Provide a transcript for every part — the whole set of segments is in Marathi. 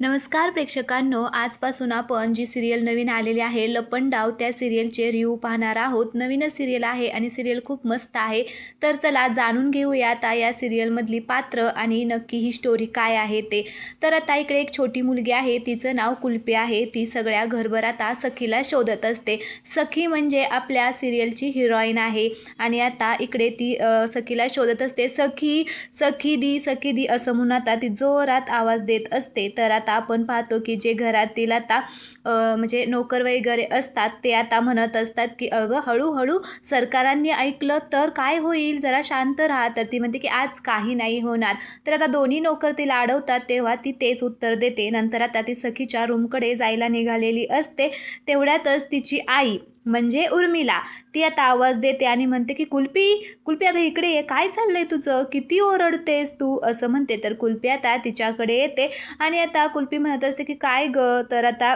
नमस्कार प्रेक्षकांनो आजपासून आपण जी सिरियल नवीन आलेली आहे लपंडाव त्या सिरियलचे रिव्ह्यू पाहणार आहोत. नवीनच सिरियल आहे आणि सिरियल खूप मस्त आहे. तर चला जाणून घेऊया आता या सिरियलमधली पात्र आणि नक्की ही स्टोरी काय आहे ते. तर आता इकडे एक छोटी मुलगी आहे तिचं नाव कुल्पी आहे. ती सगळ्या घरभर आता सखीला शोधत असते. सखी म्हणजे आपल्या सिरियलची हिरोईन आहे. आणि आता इकडे ती सखीला शोधत असते. सखी सखी दी सखी दी असं म्हणून आता ती जोरात आवाज देत असते. तर आता आता आपण पाहतो की जे घरातील आता म्हणजे नोकर वगैरे असतात ते आता म्हणत असतात की अगं हळूहळू सरकारांनी ऐकलं तर काय होईल? जरा शांत राहा. तर ती म्हणते की आज काही नाही होणार. तर आता दोन्ही नोकर तिला अडवतात तेव्हा ती तेच उत्तर देते. नंतर आता ती सखीच्या रूमकडे जायला निघालेली असते. तेवढ्यातच तिची आई म्हणजे उर्मिला. ती आता आवाज देते आणि म्हणते की कुल्पी कुल्पी अगं इकडे ये. काय चाललंय तुझं? किती ओरडतेस तू? असं म्हणते. तर कुल्पी आता तिच्याकडे येते आणि आता कुल्पी म्हणत असते की काय ग? तर आता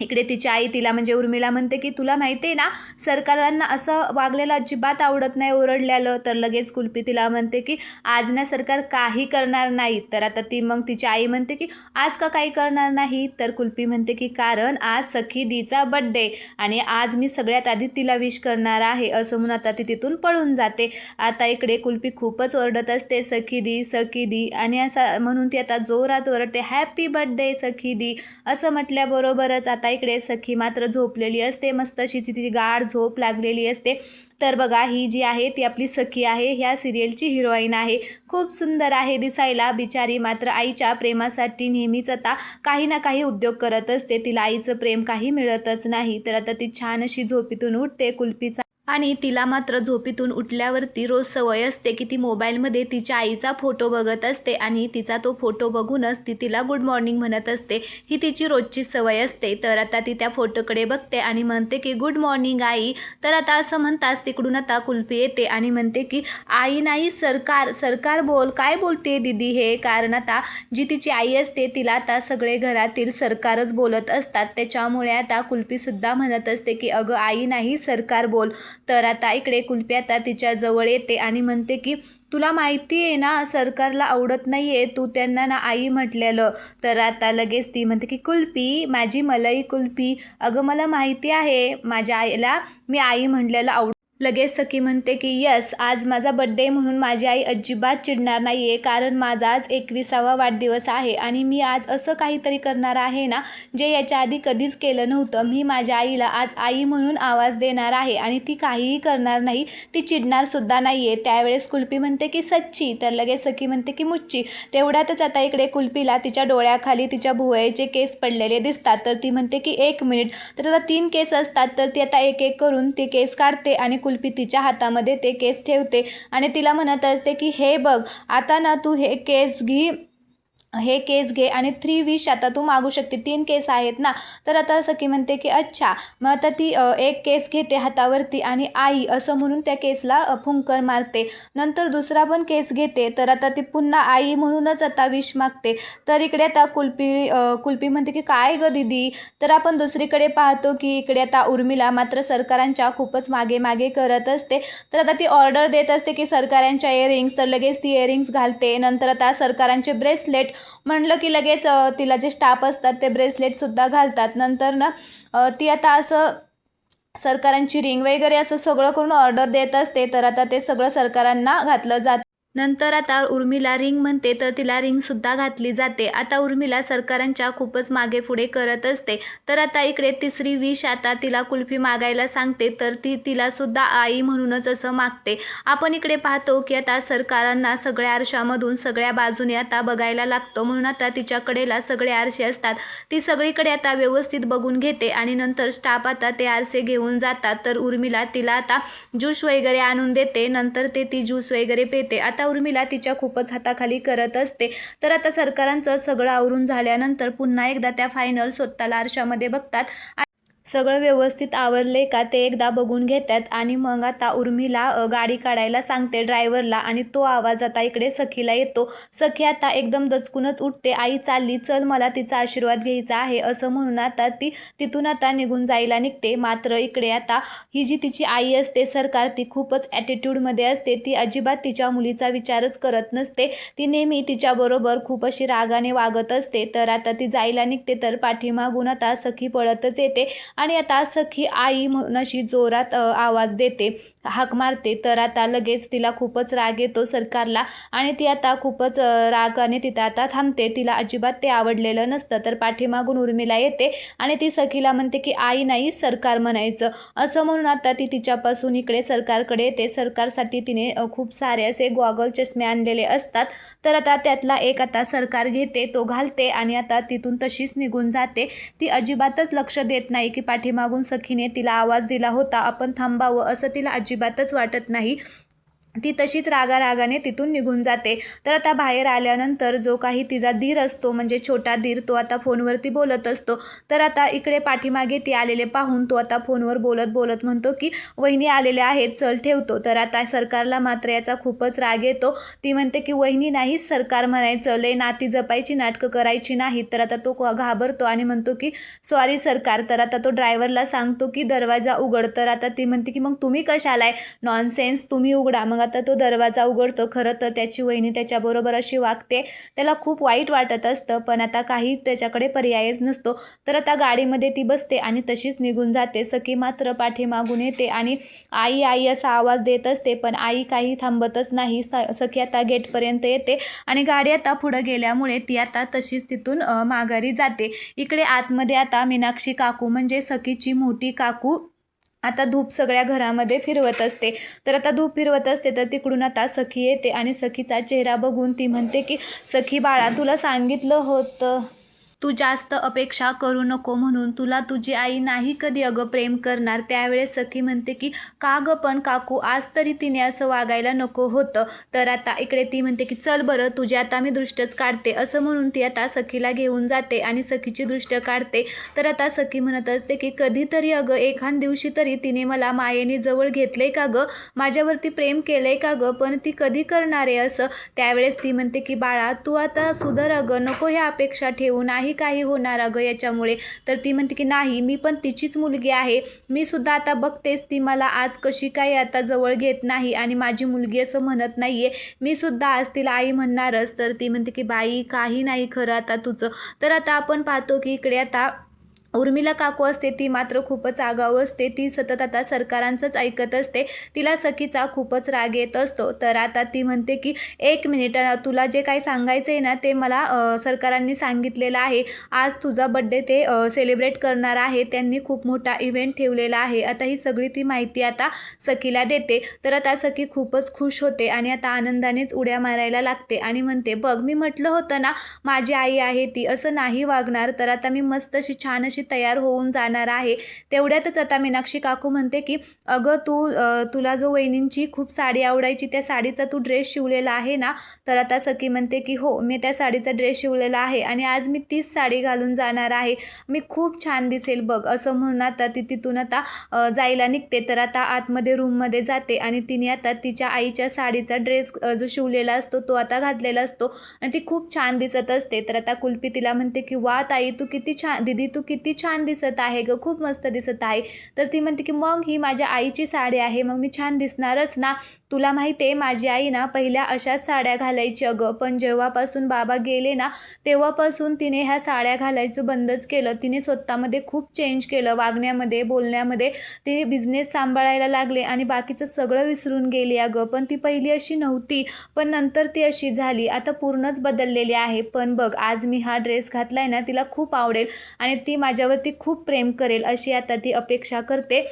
इकडे तिची आई तिला म्हणजे उर्मिला म्हणते की तुला माहिती आहे ना सरकारांना असं वागलेलं अजिबात आवडत नाही ओरडल्यालं. तर लगेच कुल्पी तिला म्हणते की आज ना सरकार काही करणार नाही. तर आता ती मग तिची आई म्हणते की आज का काही करणार नाही? तर कुल्पी म्हणते की कारण आज सखी दीचा बड्डे आणि आज मी सगळ्यात आधी तिला विश करणार आहे. असं म्हणून आता ती तिथून पळून जाते. आता इकडे कुल्पी खूपच ओरडत असते सखी दी सखी दी. आणि असं म्हणून ती आता जोरात ओरडते हॅपी बड्डे सखी दी. असं म्हटल्याबरोबरच आता इकडे सखी मात्र झोपलेली असते मस्त अशी तिची गाढ झोप लागलेली असते. तर बघा ही जी आहे ती आपली सखी आहे ह्या सिरियलची हिरोईन आहे. खूप सुंदर आहे दिसायला बिचारी मात्र आईच्या प्रेमासाठी नेहमीच आता काही ना काही उद्योग करत असते. तिला आईचं प्रेम काही मिळतच नाही. तर आता ती छान अशी झोपीतून उठते कुल्पीचा आणि तिला मात्र झोपीतून उठल्यावरती रोज सवय असते की ती मोबाईलमध्ये तिच्या आईचा फोटो बघत असते आणि तिचा तो फोटो बघूनच ती तिला गुड मॉर्निंग म्हणत असते. ही तिची रोजची सवय असते. तर आता ती त्या फोटोकडे बघते आणि म्हणते की गुड मॉर्निंग आई. तर आता असं म्हणताच तिकडून आता कुल्फी येते आणि म्हणते की आई नाही सरकार सरकार बोल. काय बोलते दिदी हे? कारण आता जी तिची आई असते तिला आता सगळे घरातील सरकारच बोलत असतात. त्याच्यामुळे आता कुल्फीसुद्धा म्हणत असते की अगं आई नाही सरकार बोल. तर आता इकडे कुल्फी आता तिच्या जवळ येते आणि म्हणते की तुला माहिती आहे ना सरकारला आवडत नाही आहे तू त्यांना ना आई म्हटलेलं. तर आता लगेच ती म्हणते की कुल्फी माझी मलई कुल्फी. अगं मला माहिती आहे माझ्या आईला मी आई म्हटलेलं आवड लगेच सखी म्हणते की यस आज माझा बड्डे म्हणून माझी आई अजिबात चिडणार नाही आहे कारण माझा आज एकविसावा वाढदिवस आहे आणि मी आज असं काहीतरी करणार आहे ना जे याच्या आधी कधीच केलं नव्हतं. मी माझ्या आईला आज आई म्हणून आवाज देणार आहे आणि ती काहीही करणार नाही ती चिडणारसुद्धा नाही आहे त्यावेळेस कुल्पी म्हणते की सच्ची. तर लगेच सखी म्हणते की मुच्ची. तेवढ्यातच आता इकडे कुल्पीला तिच्या डोळ्याखाली तिच्या भुवयाचे केस पडलेले दिसतात. तर ती म्हणते की एक मिनिट. तर आता तीन केस असतात. तर ती आता एक एक करून ते केस काढते आणि कुल्फी तिच्या हातामध्ये ते केस ठेवते आणि तिला म्हणत असते की हे बघ आता ना तू हे केस घे हे केस घे आणि थ्री विश आता तू मागू शकते. तीन केस आहेत ना. तर आता सखी म्हणते की अच्छा मग आता ती एक केस घेते हातावरती आणि आई असं म्हणून त्या केसला फुंकर मारते. नंतर दुसरा पण केस घेते. तर आता ती पुन्हा आई म्हणूनच आता विश मागते. तर इकडे आता कुल्पी कुल्पी म्हणते की काय ग दिदी? तर आपण दुसरीकडे पाहतो की इकडे आता उर्मिला मात्र सरकारांच्या खूपच मागे मागे करत असते. तर आता ती ऑर्डर देत असते की सरकारांच्या इयरिंग्स तर लगेच ती इयरिंग्स घालते. नंतर आता सरकारांचे ब्रेसलेट म्हणलं की लगेच तिला जे स्टाफ असतात ते ब्रेसलेटसुद्धा घालतात. नंतर ना ती आता असं सरकारांची रिंग वगैरे असं सगळं करून ऑर्डर देत असते तर आता ते सगळं सरकारांना घातलं जात नंतर आता उर्मिला रिंग म्हणते तर तिला रिंगसुद्धा घातली जाते. आता उर्मिला सरकारांच्या खूपच मागे पुढे करत असते. तर आता इकडे तिसरी विष आता तिला कुल्फी मागायला सांगते तर ती तिलासुद्धा आई म्हणूनच असं मागते. आपण इकडे पाहतो की आता सरकारांना सगळ्या आरशामधून सगळ्या बाजूने आता बघायला लागतं. म्हणून आता तिच्याकडेला सगळे आरसे असतात. ती सगळीकडे आता व्यवस्थित बघून घेते आणि नंतर स्टाफ आता ते आरसे घेऊन जातात. तर उर्मिला तिला आता ज्यूस वगैरे आणून देते. नंतर ते ती ज्यूस वगैरे पेते. आता उर्मिला तिच्या खूपच हाताखाली करत असते. तर आता सरकारांचं सगळं आवरून झाल्यानंतर पुन्हा एकदा त्या फायनल स्वतःला आरशामध्ये बघतात. सगळं व्यवस्थित आवरले का ते एकदा बघून घेतात आणि मग आता उर्मीला गाडी काढायला सांगते ड्रायव्हरला आणि तो आवाज आता इकडे सखीला येतो सखी आता एकदम दचकूनच उठते. आई चालली. चल मला तिचा आशीर्वाद घ्यायचा आहे. असं म्हणून आता ती तिथून आता निघून जायला निघते. मात्र इकडे आता ही जी तिची आई असते सरकार ती खूपच ॲटिट्यूडमध्ये असते. ती अजिबात तिच्या मुलीचा विचारच करत नसते. ती नेहमी तिच्याबरोबर खूप अशी रागाने वागत असते. तर आता ती जायला निघते तर पाठीमागून आता सखी पळतच येते. आणि आता सखी आई म्हणून अशी जोरात आवाज देते हाक मारते. तर आता लगेच तिला खूपच राग येतो सरकारला आणि ती आता खूपच रागाने तिथं आता थांबते. तिला अजिबात ते आवडलेलं नसतं. तर पाठीमागून उर्मिला येते आणि ती सखीला म्हणते की आई नाही सरकार म्हणायचं. असं म्हणून आता ती तिच्यापासून इकडे सरकारकडे येते. सरकारसाठी तिने खूप सारे असे गॉगल चष्मे आणलेले असतात. तर आता त्यातला एक आता सरकार घेते तो घालते आणि आता तिथून तशीच निघून जाते. ती अजिबातच लक्ष देत नाही की पाठीमागून सखीने तिला आवाज दिला होता आपण थांबावं असं तिला अजिबातच वाटत नाही. ती तशीच रागारागाने तिथून निघून जाते. तर आता बाहेर आल्यानंतर जो काही तिचा धीर असतो म्हणजे छोटा धीर तो आता फोनवरती बोलत असतो. तर आता इकडे पाठीमागे ती आलेले पाहून तो आता फोनवर बोलत बोलत म्हणतो की वहिनी आलेल्या आहेत चल ठेवतो. तर आता सरकारला मात्र याचा खूपच राग येतो. ती म्हणते की वहिनी नाहीच सरकार म्हणायचं लय नाती जपायची नाटकं करायची नाहीत. तर आता तो घाबरतो आणि म्हणतो की सॉरी सरकार. तर आता तो ड्रायव्हरला सांगतो की दरवाजा उघड. तर आता ती म्हणते की मग तुम्ही कशालाय नॉनसेन्स तुम्ही उघडा. मग आता तो दरवाजा उघडतो खरं तर त्याची वहिनी त्याच्याबरोबर अशी वागते. त्याला खूप वाईट वाटत असतं पण आता काही त्याच्याकडे पर्यायच नसतो. तर आता गाडीमध्ये ती बसते आणि तशीच निघून जाते. सखी मात्र पाठीमागून येते आणि आई आई असा आवाज देत असते पण आई काही थांबतच नाही. स सखी आता गेटपर्यंत येते आणि गाडी आता पुढं गेल्यामुळे ती आता तशीच तिथून माघारी जाते. इकडे आतमध्ये आता मीनाक्षी काकू म्हणजे सखीची मोठी काकू आता धूप सगळ्या घरामध्ये फिरवत असते. तर आता धूप फिरवत असते तर तिकडून आता सखी येते आणि सखीचा चेहरा बघून ती म्हणते की सखी बाळा तुला सांगितलं होतं तू जास्त अपेक्षा करू नको म्हणून तुला तुझी आई नाही कधी अगं प्रेम करणार. त्यावेळेस सखी म्हणते की का गं पण काकू आज तरी तिने असं वागायला नको होतं. तर आता इकडे ती म्हणते की चल बरं तुझी आता मी दृष्टच काढते. असं म्हणून ती आता सखीला घेऊन जाते आणि सखीची दृष्ट काढते. तर आता सखी म्हणत असते की कधीतरी अगं एखाद दिवशी तरी तिने मला मायेने जवळ घेतले का गं? माझ्यावरती प्रेम केलंय का गं? पण ती कधी करणार आहे असं? त्यावेळेस ती म्हणते की बाळा तू आता सुधर अगं. नको ह्या अपेक्षा ठेवू. नाही काही होणार अगं याच्यामुळे. तर ती म्हणते की नाही मी पण तिचीच मुलगी आहे. मी सुद्धा आता बघतेच ती मला आज कशी काय आता जवळ घेत नाही आणि माझी मुलगी असं म्हणत नाहीये. मी सुद्धा आज तिला आई म्हणणारच. तर ती म्हणते की बाई काही नाही खरं आता तुझं. तर आता आपण पाहतो की इकडे आता उर्मिला काकू असते ती मात्र खूपच आगाऊ असते. ती सतत आता सरकारांचंच ऐकत असते. तिला सखीचा खूपच राग येत असतो. तर आता ती म्हणते की एक मिनिट तुला जे काही सांगायचं आहे ना ते मला सरकारांनी सांगितलेलं आहे. आज तुझा बड्डे ते सेलिब्रेट करणार आहे. त्यांनी खूप मोठा इव्हेंट ठेवलेला आहे. आता ही सगळी ती माहिती आता सखीला देते. तर आता सखी खूपच खुश होते आणि आता आनंदानेच उड्या मारायला लागते आणि म्हणते बघ मी म्हटलं होतं ना माझी आई आहे ती. असं नाही वागणार. तर आता मी मस्त अशी छान अशी तयार होऊन जाणार आहे? तेवढ्यातच आता मीनाक्षी काकू म्हणते की अगं तू तुला जो वहिनींची खूप साडी आवडायची त्या साडीचा तू ड्रेस शिवलेला आहे ना? तर आता सखी म्हणते की हो मी त्या साडीचा ड्रेस शिवलेला आहे आणि आज मी तीच साडी घालून जाणार आहे. मी खूप छान दिसेल बघ असं म्हणून आता ती तिथून आता जायला निघते. तर आता आतमध्ये रूममध्ये जाते आणि तिने आता तिच्या आईच्या साडीचा ड्रेस जो शिवलेला असतो तो आता घातलेला असतो आणि ती खूप छान दिसत असते. तर आता कुलपी तिला म्हणते की वा ताई तू किती छान दिदी तू किती छान दिसत आहे ग खूप मस्त दिसत आहे. तर ती म्हणते की मग ही माझ्या आईची साडी आहे मग मी छान दिसणारच ना. तुला माहिती आहे माझी आई ना पहिल्या अशाच साड्या घालायची अगं. पण जेव्हापासून बाबा गेले ना तेव्हापासून तिने ह्या साड्या घालायचं बंदच केलं. तिने स्वतःमध्ये खूप चेंज केलं वागण्यामध्ये बोलण्यामध्ये. तिने बिझनेस सांभाळायला लागले आणि बाकीचं सगळं विसरून गेली अगं. पण ती पहिली अशी नव्हती पण नंतर ती अशी झाली. आता पूर्णच बदललेली आहे. पण बघ आज मी हा ड्रेस घातलाय ना तिला खूप आवडेल आणि ती माझ्यावरती खूप प्रेम करेल अशी आता ती अपेक्षा करते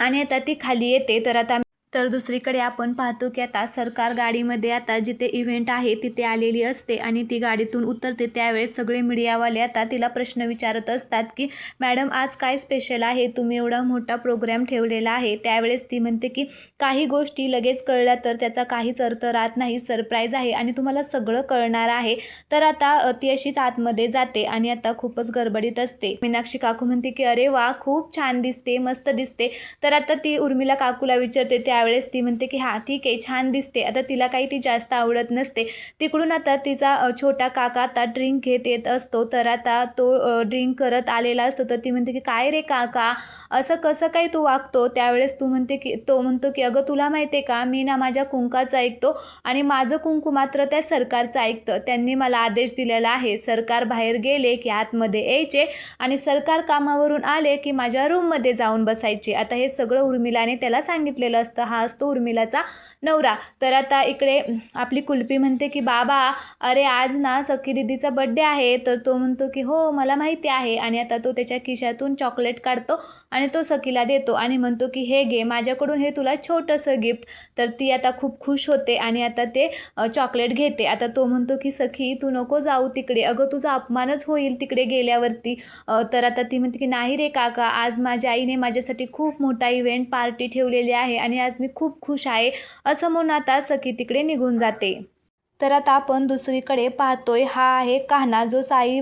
आणि आता ती खाली येते. तर आता तर दुसरीकडे आपण पाहतो की आता सरकार गाडीमध्ये आता जिथे इव्हेंट आहे तिथे आलेली असते आणि ती गाडीतून उतरते. त्यावेळेस सगळे मीडियावाले आता तिला प्रश्न विचारत असतात की मॅडम आज काय स्पेशल आहे? तुम्ही एवढा मोठा प्रोग्राम ठेवलेला आहे. त्यावेळेस ती म्हणते की काही गोष्टी लगेच कळल्या तर त्याचा काहीच अर्थ राहत नाही. सरप्राईज आहे आणि तुम्हाला सगळं कळणार आहे. तर आता ती अशीच आतमध्ये जाते आणि आता खूपच गडबडीत असते. मीनाक्षी काकू म्हणते की अरे वा खूप छान दिसते मस्त दिसते. तर आता ती उर्मिला काकूला विचारते त्यावेळेस ती म्हणते की हां ठीक आहे छान दिसते. आता तिला काही ती जास्त आवडत नसते. तिकडून आता तिचा छोटा काका आता ड्रिंक घेत येत असतो. तर आता तो ड्रिंक करत आलेला असतो. तर ती म्हणते की काय रे काका? असं कसं काय तू वागतो? त्यावेळेस तू म्हणते की तो म्हणतो की अगं तुला माहिती आहे का? मी ना माझ्या कुंकाचं ऐकतो आणि माझं कुंकू मात्र त्या सरकारचं ऐकतं. त्यांनी मला आदेश दिलेला आहे. सरकार बाहेर गेले की आतमध्ये यायचे आणि सरकार कामावरून आले की माझ्या रूममध्ये जाऊन बसायचे. आता हे सगळं उर्मिलाने त्याला सांगितलेलं असतं. हा असतो उर्मिलाचा नवरा. तर आता इकडे आपली कुलपी म्हणते की बाबा अरे आज ना सखी दिदीचा बड्डे आहे. तर तो म्हणतो की हो मला माहिती आहे. आणि आता तो त्याच्या खिशातून चॉकलेट काढतो आणि तो सखीला देतो आणि म्हणतो की हे घे माझ्याकडून हे तुला छोटंसं गिफ्ट तर ती आता खूप खुश होते आणि आता ते चॉकलेट घेते. आता तो म्हणतो की सखी तू नको जाऊ तिकडे. अगं तुझा अपमानच होईल तिकडे गेल्यावरती. तर आता ती म्हणते की नाही रे काका आज माझ्या आईने माझ्यासाठी खूप मोठा इव्हेंट पार्टी ठेवलेली आहे आणि आज मी खूप खुश आहे. असं म्हणून आता सखी तिकडे निघून जाते. तर आता आपण दुसरीकडे पाहतोय हा आहे कान्हा जो साई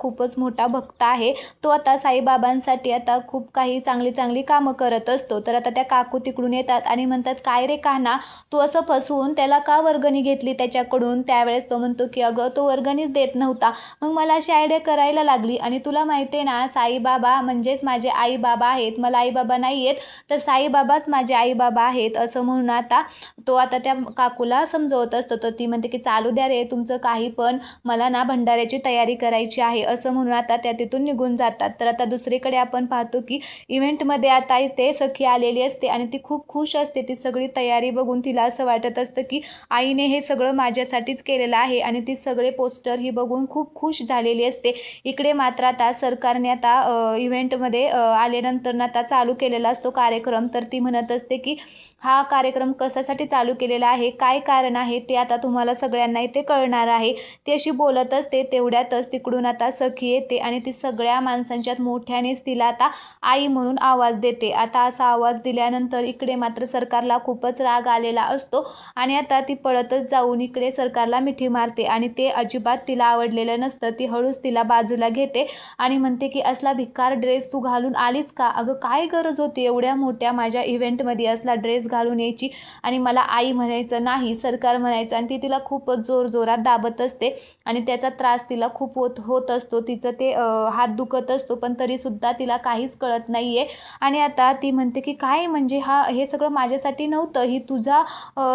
खूपच मोठा भक्त आहे. तो आता साईबाबांसाठी आता खूप काही चांगली चांगली कामं करत असतो. तर आता त्या काकू तिकडून येतात आणि म्हणतात काय रे कान्हा तू असं फसवून त्याला का वर्गणी घेतली त्याच्याकडून? त्यावेळेस तो म्हणतो की अगं तो वर्गणीच देत नव्हता. मग मला अशी आयडिया करायला लागली आणि तुला माहिती आहे ना साईबाबा म्हणजेच माझे आई बाबा आहेत. मला आईबाबा नाही आहेत तर साईबाबाच माझे आईबाबा आहेत. असं म्हणून आता तो आता त्या काकूला समजवत असतो. तर ती म्हणते की चालू द्या रे तुमचं काही पण मला ना भंडाऱ्याची तयारी करायची आहे. असं म्हणून आता त्या तिथून निघून जातात. तर आता दुसरीकडे आपण पाहतो की इव्हेंटमध्ये आता ते सखी आलेली असते आणि ती खूप खुश असते. ती सगळी तयारी बघून तिला असं वाटत असतं की आईने हे सगळं माझ्यासाठीच केलेलं आहे. आणि ती सगळे पोस्टर ही बघून खूप खुश झालेली असते. इकडे मात्र आता सरकारने आता इव्हेंटमध्ये आल्यानंतर ना आता चालू केलेला असतो कार्यक्रम. तर ती म्हणत असते की हा कार्यक्रम कशासाठी चालू केलेला आहे? काय कारण आहे? ते आता तुम्हाला सगळ्यांना इथे कळणार आहे. ती अशी बोलत असते तेवढ्यातच तिकडून आता सखी येते आणि ती सगळ्या माणसांच्यात मोठ्यानेच तिला आता आई म्हणून आवाज देते. आता असा आवाज दिल्यानंतर इकडे मात्र सरकारला खूपच राग आलेला असतो आणि आता ती पळतच जाऊन इकडे सरकारला मिठी मारते आणि ते अजिबात तिला आवडलेलं नसतं. ती हळूच तिला बाजूला घेते आणि म्हणते की असला भिकार ड्रेस तू घालून आलीच का? अगं काय गरज होती? एवढ्या मोठ्या माझ्या इव्हेंटमध्ये असला ड्रेस घालून यायची. आणि मला आई म्हणायचं नाही सरकार म्हणायचं. आणि ती तिला खूप जोर जोरात दाबत असते. आणि त्याचा त्रास तिला खूप होत होत असतो. तिचं ते हात दुखत असतो पण तरीसुद्धा तिला काहीच कळत नाही आहे आणि आता ती म्हणते की काय? म्हणजे हा हे सगळं माझ्यासाठी नव्हतं. ही तुझा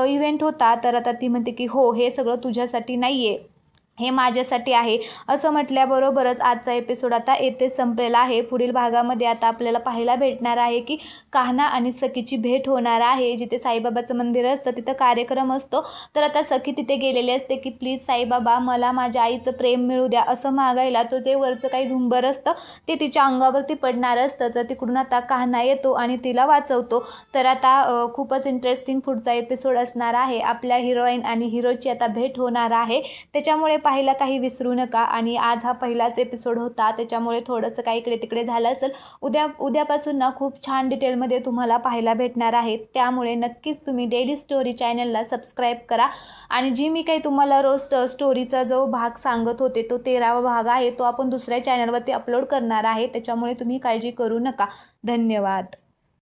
इव्हेंट होता. तर आता ती म्हणते की हो हे सगळं तुझ्यासाठी नाही आहे हे माझ्यासाठी आहे. असं म्हटल्याबरोबरच आजचा एपिसोड आता येथेच संपलेला आहे. पुढील भागामध्ये आता आपल्याला पाहायला भेटणार आहे की कान्हा आणि सखीची भेट होणार आहे. जिथे साईबाबाचं मंदिर असतं तिथं कार्यक्रम असतो. तर आता सखी तिथे गेलेली असते की प्लीज साईबाबा मला माझ्या आईचं प्रेम मिळू द्या. असं मागायला तो जे वरचं काही झुंबर असतं ते तिच्या अंगावरती पडणार असतं. तर तिकडून आता कान्हा येतो आणि तिला वाचवतो. तर आता खूपच इंटरेस्टिंग पुढचा एपिसोड असणार आहे. आपल्या हिरोईन आणि हिरोची आता भेट होणार आहे. त्याच्यामुळे पाहायला काही विसरू नका. आणि आज हा पहिलाच एपिसोड होता. त्याच्यामुळे थोडंसं काही इकडे तिकडे झालं असेल. उद्या उद्यापासून ना खूप छान डिटेलमध्ये तुम्हाला पाहायला भेटणार आहे. त्यामुळे नक्कीच तुम्ही डेली स्टोरी चॅनलला सबस्क्राईब करा. आणि जी मी काही तुम्हाला रोज स्टोरीचा जो भाग सांगत होते तो तेरावा भाग आहे तो आपण दुसऱ्या चॅनलवरती अपलोड करणार आहे. त्याच्यामुळे तुम्ही काळजी करू नका. धन्यवाद.